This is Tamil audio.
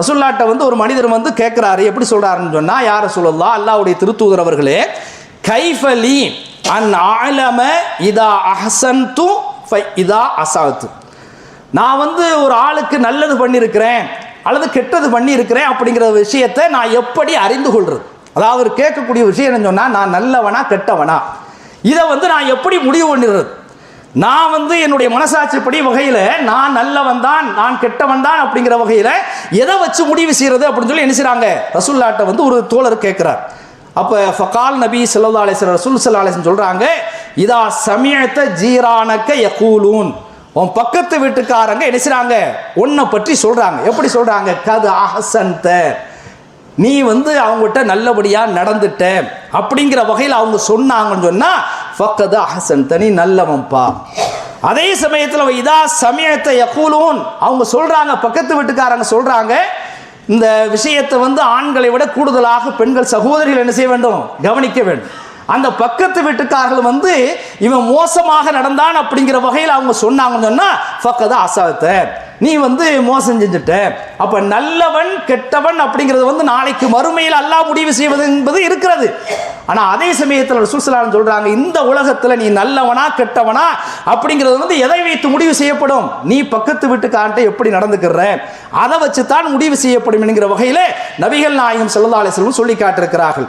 ரசுல்லாட்ட வந்து ஒரு மனிதர் வந்து கேட்குறாரு எப்படி சொல்கிறாருன்னு சொன்னால் யாரை சொல்லலாம் அல்லாவுடைய திருத்தூதர் அவர்களே கைஃபலி அன் ஆலம இதா அஹசன்து ஃபை இதா அசாத்து. நான் வந்து ஒரு ஆளுக்கு நல்லது பண்ணியிருக்கிறேன் அல்லது கெட்டது பண்ணியிருக்கிறேன் அப்படிங்கிற விஷயத்தை நான் எப்படி அறிந்து கொள்வது அதாவது அவர் கேட்கக்கூடிய விஷயம் என்ன சொன்னால் நான் நல்லவனா கெட்டவனா? இதை வந்து நான் எப்படி முடிவு பண்ணிடுறது? நான் வந்து என்னுடைய மனசாட்சிப்படி வகையில் நான் நல்லவன் தான் நான் கெட்டவன் தான் அப்படிங்கிற வகையில் எதை வச்சு முடிவு செய்கிறது அப்படின்னு சொல்லி என்ன செய்கிறாங்க ரசுல்லாட்டை வந்து ஒரு தோழர் கேட்குறார். அப்போ ஃபகால் நபி சல்லா அலிஸ்வரர் ரசூல் சல்லா அலிஸ்வன் சொல்கிறாங்க இதா சமயத்தை ஜீரானக்க யகூலூன். உன் பக்கத்து வீட்டுக்காரங்க என்ன செய்கிறாங்க உன்னை பற்றி சொல்கிறாங்க எப்படி சொல்கிறாங்க கது அஹசன்த. நீ வந்து அவங்ககிட்ட நல்லபடியாக நடந்துட்ட. அப்படிங்கிற வகையில் அவங்க சொன்னாங்கன்னு சொன்னால் ஃபக்கது அஹசன் தனி நல்லவன்பா. அதே சமயத்தில் இதா சமயத்தை யகூலூன் அவங்க சொல்கிறாங்க பக்கத்து வீட்டுக்காரங்க சொல்கிறாங்க இந்த விஷயத்தை வந்து ஆண்களை விட கூடுதலாக பெண்கள் சகோதரிகள் என்ன செய்ய வேண்டும்? கவனிக்க வேண்டும். அந்த பக்கத்து வீட்டுக்காரர்கள் வந்து இவன் மோசமாக நடந்தான் அப்படிங்கிற வகையில் அவங்க சொன்னாங்கன்னு சொன்னால் ஃபக்கத அசாத்த நீ வந்து மோசம் செஞ்சுட்ட அப்ப நல்லவன் கெட்டவன் அப்படிங்கிறது வந்து நாளைக்கு மறுமையில் அல்லாஹ் முடிவு செய்வது என்பது இருக்கிறது. ஆனா அதே சமயத்தில் ரசூலுல்லாஹி சொல்றாங்க இந்த உலகத்துல நீ நல்லவனா கெட்டவனா அப்படிங்கிறது வந்து எதை வைத்து முடிவு செய்யப்படும்? நீ பக்கத்து வீட்டுக்காரன்ட்ட எப்படி நடந்துக்கிற? அதை வச்சு தான் முடிவு செய்யப்படும் என்கிற வகையில் நபிகள் நாயகம் ஸல்லல்லாஹு அலைஹி சொல்லி காட்டிருக்கிறார்கள்